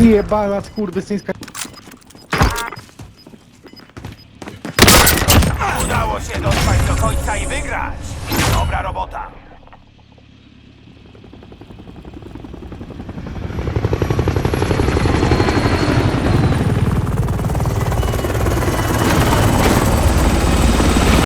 Jebana skurwysyńska. Udało się dotrwać do końca i wygrać! Dobra robota!